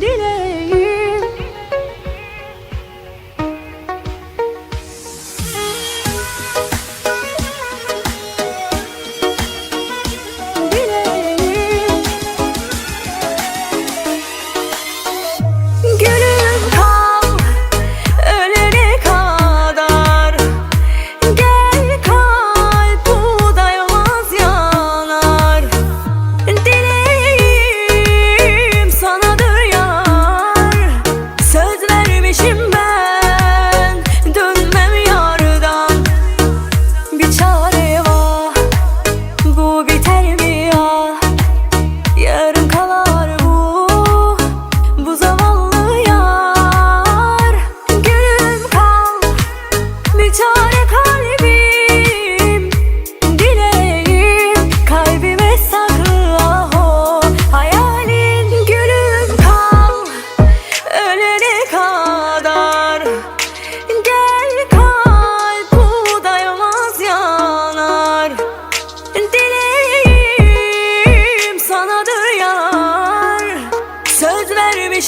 Dele!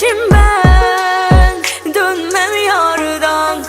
Dönmemişim ben. Dönmem yardan.